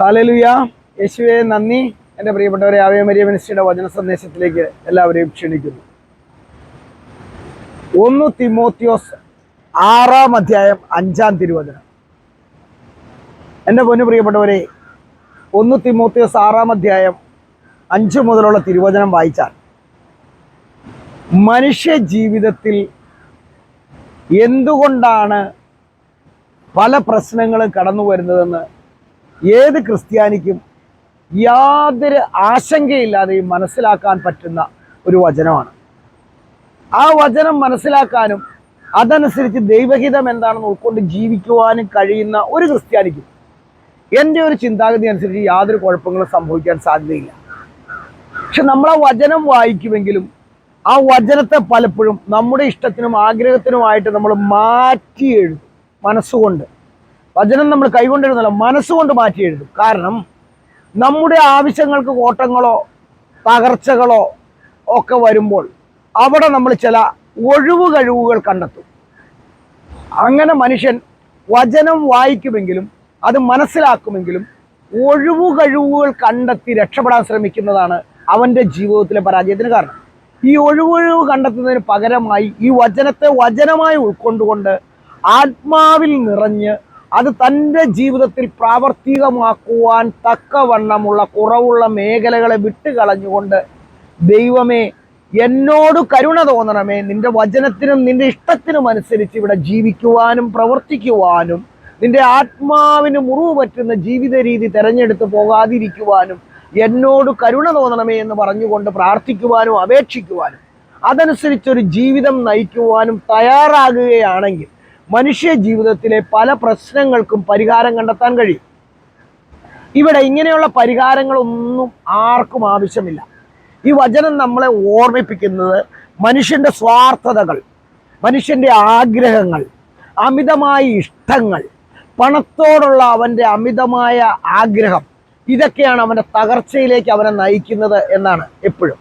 ഹാലലുയ യേശുവെ നന്ദി. എന്റെ പ്രിയപ്പെട്ടവരെ ആവയമരിയ മിനിസ്ട്രിയുടെ വചന സന്ദേശത്തിലേക്ക് എല്ലാവരെയും ക്ഷണിക്കുന്നു. ഒന്ന് തിമോത്തിയോസ് ആറാം അധ്യായം അഞ്ചാം തിരുവചനം. എന്റെ പൊന്നു പ്രിയപ്പെട്ടവരെ ഒന്ന് തിമോത്തിയോസ് ആറാം അധ്യായം അഞ്ച് മുതലുള്ള തിരുവചനം വായിച്ചാൽ മനുഷ്യ ജീവിതത്തിൽ എന്തുകൊണ്ടാണ് പല പ്രശ്നങ്ങളും കടന്നു വരുന്നതെന്ന് ഏത് ക്രിസ്ത്യാനിക്കും യാതൊരു ആശങ്കയില്ലാതെയും മനസ്സിലാക്കാൻ പറ്റുന്ന ഒരു വചനമാണ്. ആ വചനം മനസ്സിലാക്കാനും അതനുസരിച്ച് ദൈവഹിതം എന്താണെന്ന് ഉൾക്കൊണ്ട് ജീവിക്കുവാനും കഴിയുന്ന ഒരു ക്രിസ്ത്യാനിക്കും എന്റെ ഒരു ചിന്താഗതി അനുസരിച്ച് യാതൊരു കുഴപ്പങ്ങളും സംഭവിക്കാൻ സാധ്യതയില്ല. പക്ഷെ നമ്മൾ ആ വചനം വായിക്കുമെങ്കിലും ആ വചനത്തെ പലപ്പോഴും നമ്മുടെ ഇഷ്ടത്തിനും ആഗ്രഹത്തിനുമായിട്ട് നമ്മൾ മാറ്റി എഴുതും മനസ്സുകൊണ്ട്. വചനം നമ്മൾ കൈകൊണ്ട് മനസ്സുകൊണ്ട് മാറ്റി എഴുതും കാരണം നമ്മുടെ ആവശ്യങ്ങൾക്ക് കോട്ടങ്ങളോ തകർച്ചകളോ ഒക്കെ വരുമ്പോൾ അവിടെ നമ്മൾ ചില ഒഴിവ് കഴിവുകൾ കണ്ടെത്തും. അങ്ങനെ മനുഷ്യൻ വചനം വായിക്കുമെങ്കിലും അത് മനസ്സിലാക്കുമെങ്കിലും ഒഴിവു കഴിവുകൾ കണ്ടെത്തി രക്ഷപ്പെടാൻ ശ്രമിക്കുന്നതാണ് അവന്റെ ജീവിതത്തിലെ പരാജയത്തിന് കാരണം ഈ ഒഴിവൊഴിവ് കണ്ടെത്തുന്നതിന് പകരമായി ഈ വചനത്തെ വചനമായി ഉൾക്കൊണ്ടുകൊണ്ട് ആത്മാവിൽ നിറഞ്ഞ് അത് തന്റെ ജീവിതത്തിൽ പ്രാവർത്തികമാക്കുവാൻ തക്കവണ്ണമുള്ള കുറവുള്ള മേഖലകളെ വിട്ടുകളഞ്ഞുകൊണ്ട് ദൈവമേ എന്നോട് കരുണ തോന്നണമേ. നിന്റെ വചനത്തിനും നിന്റെ ഇഷ്ടത്തിനും അനുസരിച്ച് ഇവിടെ ജീവിക്കുവാനും പ്രവർത്തിക്കുവാനും നിന്റെ ആത്മാവിന് മുറിവ് പറ്റുന്ന ജീവിത രീതി തെരഞ്ഞെടുത്ത് പോകാതിരിക്കുവാനും എന്നോട് കരുണ തോന്നണമേ എന്ന് പറഞ്ഞുകൊണ്ട് പ്രാർത്ഥിക്കുവാനും അപേക്ഷിക്കുവാനും അതനുസരിച്ചൊരു ജീവിതം നയിക്കുവാനും തയ്യാറാകുകയാണെങ്കിൽ മനുഷ്യ ജീവിതത്തിലെ പല പ്രശ്നങ്ങൾക്കും പരിഹാരം കണ്ടെത്താൻ കഴിയും. ഇവിടെ ഇങ്ങനെയുള്ള പരിഹാരങ്ങളൊന്നും ആർക്കും ആവശ്യമില്ല. ഈ വചനം നമ്മളെ ഓർമ്മിപ്പിക്കുന്നത് മനുഷ്യന്റെ സ്വാർത്ഥതകൾ മനുഷ്യന്റെ ആഗ്രഹങ്ങൾ അമിതമായ ഇഷ്ടങ്ങൾ പണത്തോടുള്ള അവന്റെ അമിതമായ ആഗ്രഹം ഇതൊക്കെയാണ് അവന്റെ തകർച്ചയിലേക്ക് അവനെ നയിക്കുന്നത് എന്നാണ് എപ്പോഴും.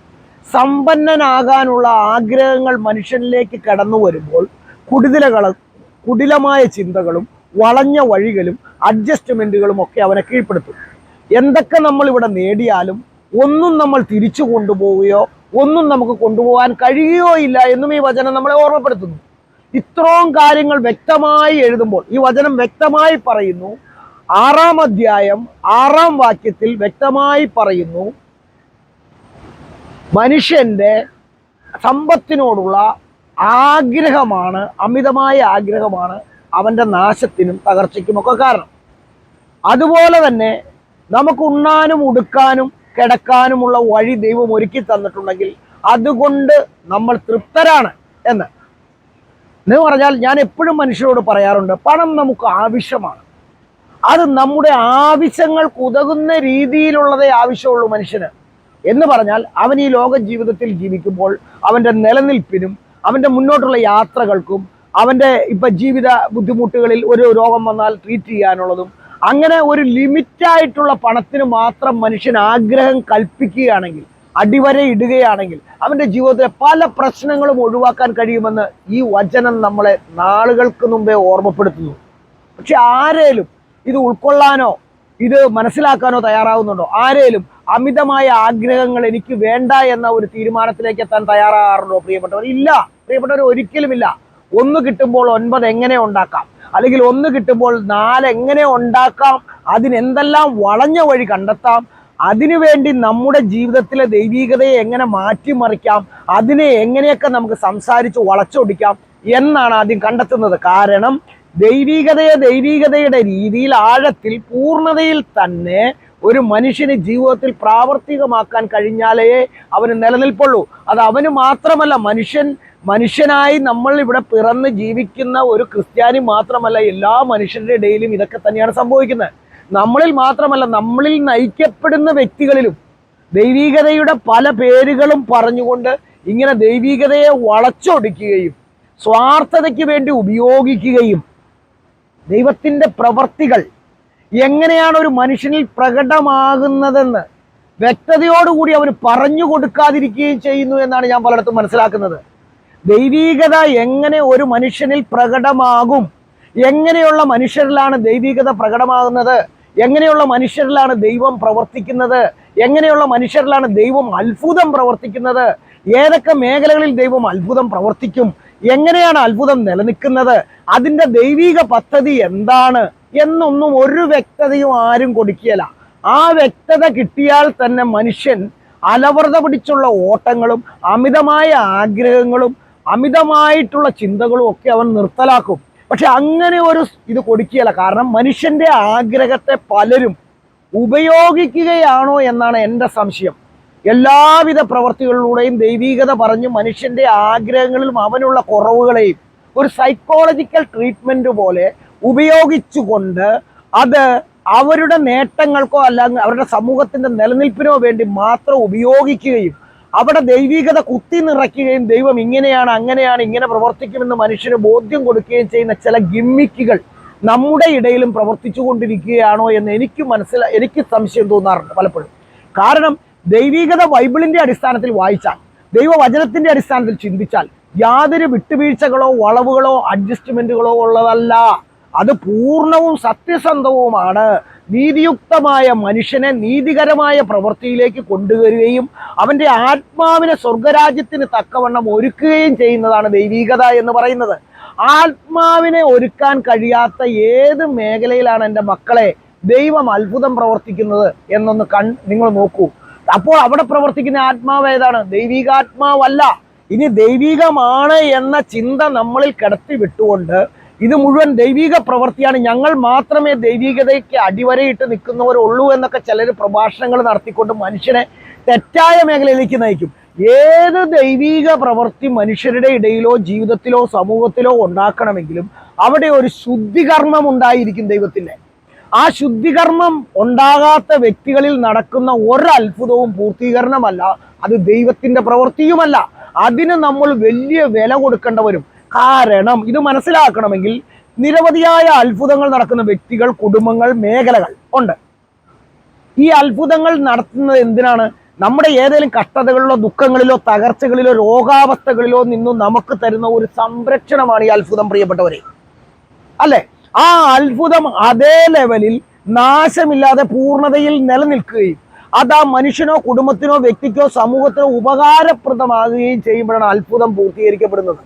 സമ്പന്നനാകാനുള്ള ആഗ്രഹങ്ങൾ മനുഷ്യനിലേക്ക് കടന്നു വരുമ്പോൾ കുടിലകളും കുടിലമായ ചിന്തകളും വളഞ്ഞ വഴികളും അഡ്ജസ്റ്റ്മെന്റുകളും ഒക്കെ അവനെ കീഴ്പ്പെടുത്തും. എന്തൊക്കെ നമ്മൾ ഇവിടെ നേടിയാലും ഒന്നും നമ്മൾ തിരിച്ചു കൊണ്ടുപോവുകയോ ഒന്നും നമുക്ക് കൊണ്ടുപോകാൻ കഴിയുകയോ ഇല്ല എന്നും ഈ വചനം നമ്മളെ ഓർമ്മപ്പെടുത്തുന്നു. ഇത്രയും കാര്യങ്ങൾ വ്യക്തമായി എഴുതുമ്പോൾ ഈ വചനം വ്യക്തമായി പറയുന്നു. ആറാം അധ്യായം ആറാം വാക്യത്തിൽ വ്യക്തമായി പറയുന്നു മനുഷ്യന്റെ സമ്പത്തിനോടുള്ള ആഗ്രഹമാണ് അമിതമായ ആഗ്രഹമാണ് അവന്റെ നാശത്തിനും തകർച്ചയ്ക്കും ഒക്കെ കാരണം. അതുപോലെ തന്നെ നമുക്ക് ഉണ്ണാനും ഉടുക്കാനും കിടക്കാനുമുള്ള വഴി ദൈവം ഒരുക്കി തന്നിട്ടുണ്ടെങ്കിൽ അതുകൊണ്ട് നമ്മൾ തൃപ്തരാണ് എന്ന്. എന്ന് പറഞ്ഞാൽ ഞാൻ എപ്പോഴും മനുഷ്യരോട് പറയാറുണ്ട് പണം നമുക്ക് ആവശ്യമാണ്. അത് നമ്മുടെ ആവശ്യങ്ങൾക്ക് ഉതകുന്ന രീതിയിലുള്ളതേ ആവശ്യമുള്ളൂ മനുഷ്യന്. എന്ന് പറഞ്ഞാൽ അവൻ ഈ ലോക ജീവിതത്തിൽ ജീവിക്കുമ്പോൾ അവന്റെ നിലനിൽപ്പിനും അവന്റെ മുന്നോട്ടുള്ള യാത്രകൾക്കും അവന്റെ ഇപ്പൊ ജീവിത ബുദ്ധിമുട്ടുകളിൽ ഒരു രോഗം വന്നാൽ ട്രീറ്റ് ചെയ്യാനുള്ളതും അങ്ങനെ ഒരു ലിമിറ്റായിട്ടുള്ള പണത്തിന് മാത്രം മനുഷ്യൻ ആഗ്രഹം കൽപ്പിക്കുകയാണെങ്കിൽ അടിവരെ ഇടുകയാണെങ്കിൽ അവന്റെ ജീവിതത്തിലെ പല പ്രശ്നങ്ങളും ഒഴിവാക്കാൻ കഴിയുമെന്ന് ഈ വചനം നമ്മളെ നാളുകൾക്ക് മുമ്പേ ഓർമ്മപ്പെടുത്തുന്നു. പക്ഷെ ആരേലും ഇത് ഉൾക്കൊള്ളാനോ ഇത് മനസ്സിലാക്കാനോ തയ്യാറാവുന്നുണ്ടോ? ആരേലും അമിതമായ ആഗ്രഹങ്ങൾ എനിക്ക് വേണ്ട എന്ന ഒരു തീരുമാനത്തിലേക്ക് എത്താൻ തയ്യാറാകാറുണ്ടോ പ്രിയപ്പെട്ടവർ? ഇല്ല. പ്രിയപ്പെട്ടവർ ഒരിക്കലുമില്ല. ഒന്ന് കിട്ടുമ്പോൾ ഒൻപത് എങ്ങനെ ഉണ്ടാക്കാം? അല്ലെങ്കിൽ ഒന്ന് കിട്ടുമ്പോൾ നാല് എങ്ങനെ ഉണ്ടാക്കാം? അതിനെന്തെല്ലാം വളഞ്ഞ വഴി കണ്ടെത്താം? അതിനുവേണ്ടി നമ്മുടെ ജീവിതത്തിലെ ദൈവീകതയെ എങ്ങനെ മാറ്റിമറിക്കാം? അതിനെ എങ്ങനെയൊക്കെ നമുക്ക് സംസാരിച്ച് വളച്ചൊടിക്കാം? എന്നാണ് ആദ്യം കണ്ടെത്തുന്നത്. കാരണം ദൈവീകതയെ ദൈവീകതയുടെ രീതിയിൽ ആഴത്തിൽ പൂർണതയിൽ തന്നെ ഒരു മനുഷ്യന് ജീവിതത്തിൽ പ്രാവർത്തികമാക്കാൻ കഴിഞ്ഞാലേ അവന് നിലനിൽപ്പുള്ളൂ. അത് അവന് മാത്രമല്ല മനുഷ്യൻ മനുഷ്യനായി നമ്മൾ ഇവിടെ പിറന്ന് ജീവിക്കുന്ന ഒരു ക്രിസ്ത്യാനി മാത്രമല്ല എല്ലാ മനുഷ്യരുടെ ഇടയിലും ഇതൊക്കെ തന്നെയാണ് സംഭവിക്കുന്നത്. നമ്മളിൽ മാത്രമല്ല നമ്മളിൽ നയിക്കപ്പെടുന്ന വ്യക്തികളിലും ദൈവീകതയുടെ പല പേരുകളും പറഞ്ഞുകൊണ്ട് ഇങ്ങനെ ദൈവീകതയെ വളച്ചൊടിക്കുകയും സ്വാർത്ഥതയ്ക്ക് വേണ്ടി ഉപയോഗിക്കുകയും ദൈവത്തിന്റെ പ്രവർത്തികൾ എങ്ങനെയാണ് ഒരു മനുഷ്യനിൽ പ്രകടമാകുന്നതെന്ന് വ്യക്തതയോടുകൂടി അവന് പറഞ്ഞു കൊടുക്കാതിരിക്കുകയും ചെയ്യുന്നു എന്നാണ് ഞാൻ പലയിടത്തും മനസ്സിലാക്കുന്നത്. ദൈവീകത എങ്ങനെ ഒരു മനുഷ്യനിൽ പ്രകടമാകും? എങ്ങനെയുള്ള മനുഷ്യരിലാണ് ദൈവികത പ്രകടമാകുന്നത്? എങ്ങനെയുള്ള മനുഷ്യരിലാണ് ദൈവം പ്രവർത്തിക്കുന്നത്? എങ്ങനെയുള്ള മനുഷ്യരിലാണ് ദൈവം അത്ഭുതം പ്രവർത്തിക്കുന്നത്? ഏതൊക്കെ മേഖലകളിൽ ദൈവം അത്ഭുതം പ്രവർത്തിക്കും? എങ്ങനെയാണ് അത്ഭുതം നിലനിൽക്കുന്നത്? അതിന്റെ ദൈവിക പദ്ധതി എന്താണ്? എന്നൊന്നും ഒരു വ്യക്തതയും ആരും കൊടുക്കിയല്ല ആ വ്യക്തത കിട്ടിയാൽ തന്നെ മനുഷ്യൻ അലവൃത പിടിച്ചുള്ള ഓട്ടങ്ങളും അമിതമായ ആഗ്രഹങ്ങളും അമിതമായിട്ടുള്ള ചിന്തകളും ഒക്കെ അവൻ നിർത്തലാക്കും. പക്ഷെ അങ്ങനെ ഒരു ഇത് കൊടുക്കുകയല്ല. കാരണം മനുഷ്യന്റെ ആഗ്രഹത്തെ പലരും ഉപയോഗിക്കുകയാണോ എന്നാണ് എന്റെ സംശയം. എല്ലാവിധ പ്രവർത്തികളിലൂടെയും ദൈവീകത പറഞ്ഞ് മനുഷ്യന്റെ ആഗ്രഹങ്ങളിലും അവനുള്ള കുറവുകളെയും ഒരു സൈക്കോളജിക്കൽ ട്രീറ്റ്മെന്റ് പോലെ ഉപയോഗിച്ചുകൊണ്ട് അത് അവരുടെ നേട്ടങ്ങൾക്കോ അല്ലെങ്കിൽ അവരുടെ സമൂഹത്തിന്റെ നിലനിൽപ്പിനോ വേണ്ടി മാത്രം ഉപയോഗിക്കുകയും അവിടെ ദൈവികത കുത്തി നിറയ്ക്കുകയും ദൈവം ഇങ്ങനെയാണ് അങ്ങനെയാണ് ഇങ്ങനെ പ്രവർത്തിക്കുമെന്ന് മനുഷ്യന് ബോധ്യം കൊടുക്കുകയും ചെയ്യുന്ന ചില ഗിമ്മിക്കുകൾ നമ്മുടെ ഇടയിലും പ്രവർത്തിച്ചു കൊണ്ടിരിക്കുകയാണോ എന്ന് എനിക്ക് മനസ്സിലാ എനിക്ക് സംശയം തോന്നാറുണ്ട് പലപ്പോഴും. കാരണം ദൈവികത ബൈബിളിന്റെ അടിസ്ഥാനത്തിൽ വായിച്ചാൽ ദൈവവചനത്തിന്റെ അടിസ്ഥാനത്തിൽ ചിന്തിച്ചാൽ യാതൊരു വിട്ടുവീഴ്ചകളോ വളവുകളോ അഡ്ജസ്റ്റ്മെന്റുകളോ ഉള്ളതല്ല. അത് പൂർണവും സത്യസന്ധവുമാണ്. നീതിയുക്തമായ മനുഷ്യനെ നീതികരമായ പ്രവൃത്തിയിലേക്ക് കൊണ്ടുവരികയും അവന്റെ ആത്മാവിനെ സ്വർഗരാജ്യത്തിന് തക്കവണ്ണം ഒരുക്കുകയും ചെയ്യുന്നതാണ് ദൈവീകത എന്ന് പറയുന്നത്. ആത്മാവിനെ ഒരുക്കാൻ കഴിയാത്ത ഏത് മേഖലയിലാണ് എന്റെ മക്കളെ ദൈവം അത്ഭുതം പ്രവർത്തിക്കുന്നത് എന്നൊന്ന് കൺ നിങ്ങൾ നോക്കൂ. അപ്പോൾ അവിടെ പ്രവർത്തിക്കുന്ന ആത്മാവ് ഏതാണ്? ദൈവികാത്മാവല്ല. ഇനി ദൈവികമാണ് എന്ന ചിന്ത നമ്മളിൽ കിടത്തി വിട്ടുകൊണ്ട് ഇത് മുഴുവൻ ദൈവിക പ്രവൃത്തിയാണ്. ഞങ്ങൾ മാത്രമേ ദൈവികതയ്ക്ക് അടിവരയിട്ട് നിൽക്കുന്നവരുള്ളൂ എന്നൊക്കെ ചിലർ പ്രഭാഷണങ്ങൾ നടത്തിക്കൊണ്ട് മനുഷ്യനെ തെറ്റായ മേഖലയിലേക്ക് നയിക്കും. ഏത് ദൈവിക പ്രവൃത്തി മനുഷ്യരുടെ ഇടയിലോ ജീവിതത്തിലോ സമൂഹത്തിലോ ഉണ്ടാക്കണമെങ്കിലും അവിടെ ഒരു ശുദ്ധികർമ്മം ഉണ്ടായിരിക്കും ദൈവത്തിന്റെ. ആ ശുദ്ധികർമ്മം ഉണ്ടാകാത്ത വ്യക്തികളിൽ നടക്കുന്ന ഒരത്ഭുതവും പൂർത്തീകരണമല്ല. അത് ദൈവത്തിന്റെ പ്രവൃത്തിയുമല്ല. അതിന് നമ്മൾ വലിയ വില കൊടുക്കേണ്ടവരും. കാരണം ഇത് മനസ്സിലാക്കണമെങ്കിൽ നിരവധിയായ അത്ഭുതങ്ങൾ നടക്കുന്ന വ്യക്തികൾ കുടുംബങ്ങൾ മേഖലകൾ ഉണ്ട്. ഈ അത്ഭുതങ്ങൾ നടത്തുന്നത് എന്തിനാണ്? നമ്മുടെ ഏതെങ്കിലും കഷ്ടതകളിലോ ദുഃഖങ്ങളിലോ തകർച്ചകളിലോ രോഗാവസ്ഥകളിലോ നിന്നും നമുക്ക് തരുന്ന ഒരു സംരക്ഷണമാണ് ഈ അത്ഭുതം പ്രിയപ്പെട്ടവരെ. അല്ലെ? ആ അത്ഭുതം അതേ ലെവലിൽ നാശമില്ലാതെ പൂർണതയിൽ നിലനിൽക്കുകയും അത് ആ മനുഷ്യനോ കുടുംബത്തിനോ വ്യക്തിക്കോ സമൂഹത്തിനോ ഉപകാരപ്രദമാകുകയും ചെയ്യുമ്പോഴാണ് അത്ഭുതം പൂർത്തീകരിക്കപ്പെടുന്നത്.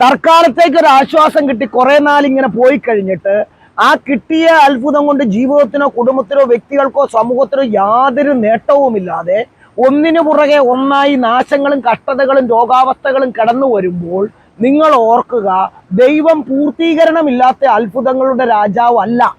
തൽക്കാലത്തേക്ക് ഒരു ആശ്വാസം കിട്ടി. കുറെ നാൾ ഇങ്ങനെ പോയി കഴിഞ്ഞിട്ട് ആ കിട്ടിയ അത്ഭുതം കൊണ്ട് ജീവിതത്തിനോ കുടുംബത്തിനോ വ്യക്തികൾക്കോ സമൂഹത്തിനോ യാതൊരു നേട്ടവുമില്ലാതെ ഒന്നിനു പുറകെ ഒന്നായി നാശങ്ങളും കഷ്ടതകളും രോഗാവസ്ഥകളും കടന്നു വരുമ്പോൾ നിങ്ങൾ ഓർക്കുക ദൈവം പൂർത്തീകരണമില്ലാത്ത അത്ഭുതങ്ങളുടെ രാജാവ് അല്ല.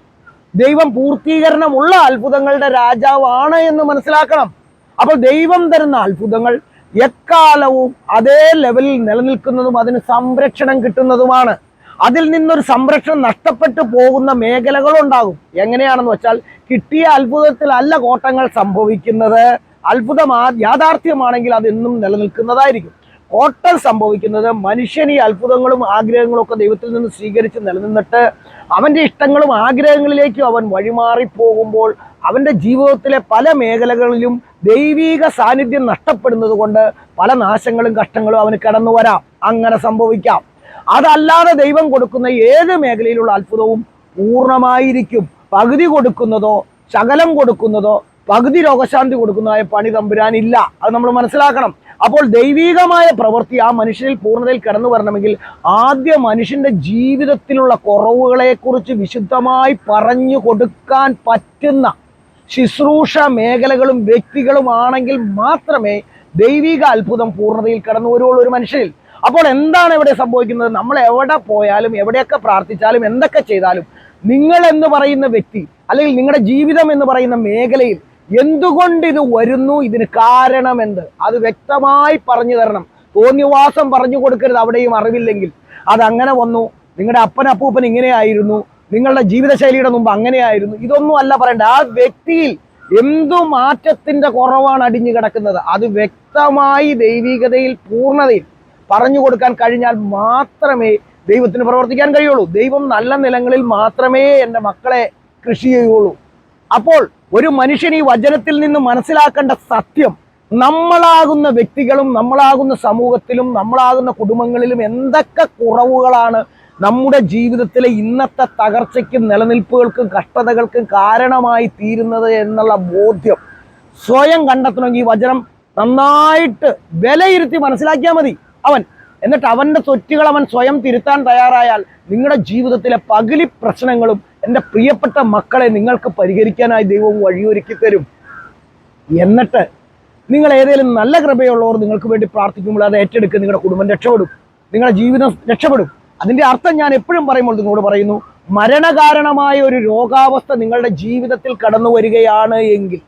ദൈവം പൂർത്തീകരണമുള്ള അത്ഭുതങ്ങളുടെ രാജാവാണ് എന്ന് മനസ്സിലാക്കണം. അപ്പോൾ ദൈവം തരുന്ന അത്ഭുതങ്ങൾ എക്കാലവും അതേ ലെവലിൽ നിലനിൽക്കുന്നതും അതിന് സംരക്ഷണം കിട്ടുന്നതുമാണ്. അതിൽ നിന്നൊരു സംരക്ഷണം നഷ്ടപ്പെട്ടു പോകുന്ന മേഖലകളുണ്ടാകും. എങ്ങനെയാണെന്ന് വെച്ചാൽ കിട്ടിയ അത്ഭുതത്തിലല്ല കോട്ടങ്ങൾ സംഭവിക്കുന്നത്. അത്ഭുതം യാഥാർത്ഥ്യമാണെങ്കിൽ അതെന്നും നിലനിൽക്കുന്നതായിരിക്കും. കോട്ടം സംഭവിക്കുന്നത് മനുഷ്യൻ ഈ അത്ഭുതങ്ങളും ആഗ്രഹങ്ങളും ഒക്കെ ദൈവത്തിൽ നിന്ന് സ്വീകരിച്ച് നിലനിന്നിട്ട് അവന്റെ ഇഷ്ടങ്ങളും ആഗ്രഹങ്ങളിലേക്കും അവൻ വഴിമാറിപ്പോകുമ്പോൾ അവന്റെ ജീവിതത്തിലെ പല മേഖലകളിലും ദൈവീക സാന്നിധ്യം നഷ്ടപ്പെടുന്നത് കൊണ്ട് പല നാശങ്ങളും കഷ്ടങ്ങളും അവന് കടന്നു വരാം. അങ്ങനെ സംഭവിക്കാം. അതല്ലാതെ ദൈവം കൊടുക്കുന്ന ഏത് മേഖലയിലുള്ള അത്ഭുതവും പൂർണമായിരിക്കും. പകുതി കൊടുക്കുന്നതോ ശകലം കൊടുക്കുന്നതോ പകുതി രോഗശാന്തി കൊടുക്കുന്നതായ പണി തമ്പുരാനില്ല. അത് നമ്മൾ മനസ്സിലാക്കണം. അപ്പോൾ ദൈവികമായ പ്രവൃത്തി ആ മനുഷ്യനിൽ പൂർണതയിൽ കടന്നു വരണമെങ്കിൽ ആദ്യ മനുഷ്യന്റെ ജീവിതത്തിലുള്ള കുറവുകളെക്കുറിച്ച് വിശുദ്ധമായി പറഞ്ഞു കൊടുക്കാൻ പറ്റുന്ന ശുശ്രൂഷ മേഖലകളും വ്യക്തികളും ആണെങ്കിൽ മാത്രമേ ദൈവിക അത്ഭുതം പൂർണതയിൽ കടന്നു വരുള്ളൂ ഒരു മനുഷ്യനിൽ. അപ്പോൾ എന്താണ് ഇവിടെ സംഭവിക്കുന്നത്? നമ്മൾ എവിടെ പോയാലും എവിടെയൊക്കെ പ്രാർത്ഥിച്ചാലും എന്തൊക്കെ ചെയ്താലും നിങ്ങൾ എന്ന് പറയുന്ന വ്യക്തി അല്ലെങ്കിൽ നിങ്ങളുടെ ജീവിതം എന്ന് പറയുന്ന മേഖലയിൽ എന്തുകൊണ്ട് ഇത് വരുന്നു? ഇതിന് കാരണം കാരണമെന്ത്? അത് വ്യക്തമായി പറഞ്ഞു തരണം. തോന്നിവാസം പറഞ്ഞു കൊടുക്കരുത് അവിടെയും അറിവില്ലെങ്കിൽ. അത് അങ്ങനെ വന്നു. നിങ്ങളുടെ അപ്പൻ അപ്പൂപ്പൻ ഇങ്ങനെയായിരുന്നു. നിങ്ങളുടെ ജീവിതശൈലിയുടെ മുമ്പ് അങ്ങനെയായിരുന്നു. ഇതൊന്നും അല്ല പറയണ്ട ആ വ്യക്തിയിൽ എന്തു മാറ്റത്തിന്റെ കുറവാണ് അടിഞ്ഞു കിടക്കുന്നത്? അത് വ്യക്തമായി ദൈവികതയിൽ പൂർണതയിൽ പറഞ്ഞു കൊടുക്കാൻ കഴിഞ്ഞാൽ മാത്രമേ ദൈവത്തിന് പ്രവർത്തിക്കാൻ കഴിയുള്ളൂ. ദൈവം നല്ല നിലങ്ങളിൽ മാത്രമേ എന്റെ മക്കളെ കൃഷി ചെയ്യുള്ളൂ അപ്പോൾ ഒരു മനുഷ്യൻ ഈ വചനത്തിൽ നിന്ന് മനസ്സിലാക്കേണ്ട സത്യം നമ്മളാകുന്ന വ്യക്തികളും നമ്മളാകുന്ന സമൂഹത്തിലും നമ്മളാകുന്ന കുടുംബങ്ങളിലും എന്തൊക്കെ കുറവുകളാണ് നമ്മുടെ ജീവിതത്തിലെ ഇന്നത്തെ തകർച്ചയ്ക്കും നിലനിൽപ്പുകൾക്കും കഷ്ടതകൾക്കും കാരണമായി തീരുന്നത് എന്നുള്ള ബോധ്യം സ്വയം കണ്ടെത്തണമെങ്കിൽ ഈ വചനം നന്നായിട്ട് വിലയിരുത്തി മനസ്സിലാക്കിയാൽ മതി. അവൻ എന്നിട്ട് അവന്റെ തെറ്റുകൾ അവൻ സ്വയം തിരുത്താൻ തയ്യാറായാൽ നിങ്ങളുടെ ജീവിതത്തിലെ പകുതി പ്രശ്നങ്ങളും എന്റെ പ്രിയപ്പെട്ട മക്കളെ നിങ്ങൾക്ക് പരിഹരിക്കാനായി ദൈവം വഴിയൊരുക്കി തരും. എന്നിട്ട് നിങ്ങൾ ഏതെങ്കിലും നല്ല കൃപയുള്ളവർ നിങ്ങൾക്ക് വേണ്ടി പ്രാർത്ഥിക്കുമ്പോൾ അത് ഏറ്റെടുക്കുക നിങ്ങളുടെ കുടുംബം രക്ഷപ്പെടും നിങ്ങളുടെ ജീവിതം രക്ഷപ്പെടും. അതിന്റെ അർത്ഥം ഞാൻ എപ്പോഴും പറയുമ്പോൾ നിങ്ങളോട് പറയുന്നു മരണകാരണമായ ഒരു രോഗാവസ്ഥ നിങ്ങളുടെ ജീവിതത്തിൽ കടന്നു വരികയാണ് എങ്കിൽ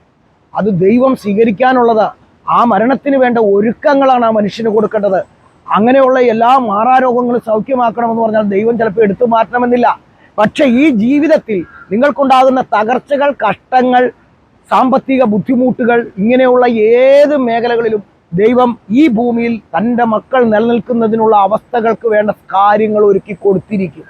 അത് ദൈവം സ്വീകരിക്കാനുള്ളത്. ആ മരണത്തിന് വേണ്ട ഒരുക്കങ്ങളാണ് ആ മനുഷ്യന് കൊടുക്കേണ്ടത്. അങ്ങനെയുള്ള എല്ലാ മാറാരോഗങ്ങളും സൗഖ്യമാക്കണമെന്ന് പറഞ്ഞാൽ ദൈവം ചിലപ്പോൾ എടുത്തു മാറ്റണമെന്നില്ല. പക്ഷെ ഈ ജീവിതത്തിൽ നിങ്ങൾക്കുണ്ടാകുന്ന തകർച്ചകൾ കഷ്ടങ്ങൾ സാമ്പത്തിക ബുദ്ധിമുട്ടുകൾ ഇങ്ങനെയുള്ള ഏത് മേഖലകളിലും ദൈവം ഈ ഭൂമിയിൽ തന്റെ മക്കൾ നിലനിൽക്കുന്നതിനുള്ള അവസ്ഥകൾക്ക് വേണ്ട കാര്യങ്ങൾ ഒരുക്കി കൊടുത്തിരിക്കും.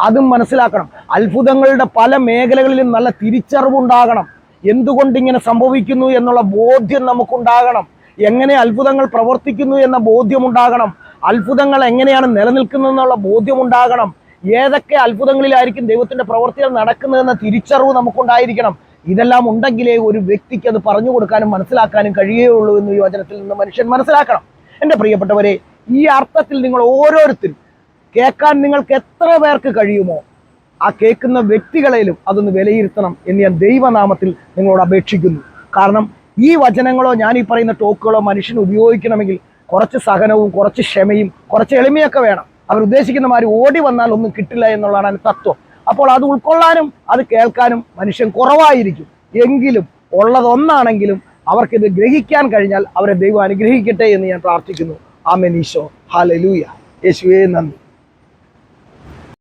അതും മനസ്സിലാക്കണം. അത്ഭുതങ്ങളുടെ പല മേഖലകളിലും നല്ല തിരിച്ചറിവുണ്ടാകണം. എന്തുകൊണ്ട് ഇങ്ങനെ സംഭവിക്കുന്നു എന്നുള്ള ബോധ്യം നമുക്കുണ്ടാകണം. എങ്ങനെ അത്ഭുതങ്ങൾ പ്രവർത്തിക്കുന്നു എന്ന ബോധ്യമുണ്ടാകണം. അത്ഭുതങ്ങൾ എങ്ങനെയാണ് നിലനിൽക്കുന്നതെന്നുള്ള ബോധ്യമുണ്ടാകണം. ഏതൊക്കെ അത്ഭുതങ്ങളിലായിരിക്കും ദൈവത്തിന്റെ പ്രവർത്തികൾ നടക്കുന്നതെന്ന തിരിച്ചറിവ് നമുക്കുണ്ടായിരിക്കണം. ഇതെല്ലാം ഉണ്ടെങ്കിലേ ഒരു വ്യക്തിക്ക് അത് പറഞ്ഞു കൊടുക്കാനും മനസ്സിലാക്കാനും കഴിയുകയുള്ളൂ എന്ന് ഈ വചനത്തിൽ നിന്ന് മനുഷ്യൻ മനസ്സിലാക്കണം. എന്റെ പ്രിയപ്പെട്ടവരെ ഈ അർത്ഥത്തിൽ നിങ്ങൾ ഓരോരുത്തരും കേൾക്കാൻ നിങ്ങൾക്ക് എത്ര പേർക്ക് കഴിയുമോ ആ കേൾക്കുന്ന വ്യക്തികളെയും അതൊന്ന് വിലയിരുത്തണം എന്ന് ഞാൻ ദൈവനാമത്തിൽ നിങ്ങളോട് അപേക്ഷിക്കുന്നു. കാരണം ഈ വചനങ്ങളോ ഞാൻ ഈ പറയുന്ന ടോക്കുകളോ മനുഷ്യന് ഉപയോഗിക്കണമെങ്കിൽ കുറച്ച് സഹനവും കുറച്ച് ക്ഷമയും കുറച്ച് എളിമയൊക്കെ വേണം. അവർ ഉദ്ദേശിക്കുന്ന മാതിരി ഓടി വന്നാൽ ഒന്നും കിട്ടില്ല എന്നുള്ളതാണ് തത്വം. അപ്പോൾ അത് ഉൾക്കൊള്ളാനും അത് കേൾക്കാനും മനുഷ്യൻ കുറവായിരിക്കും. എങ്കിലും ഉള്ളതൊന്നാണെങ്കിലും അവർക്കിത് ഗ്രഹിക്കാൻ കഴിഞ്ഞാൽ അവരെ ദൈവം അനുഗ്രഹിക്കട്ടെ എന്ന് ഞാൻ പ്രാർത്ഥിക്കുന്നു. ആമേൻ ഈശോ. ഹാലലൂയ യേശുവേ നന്ദി.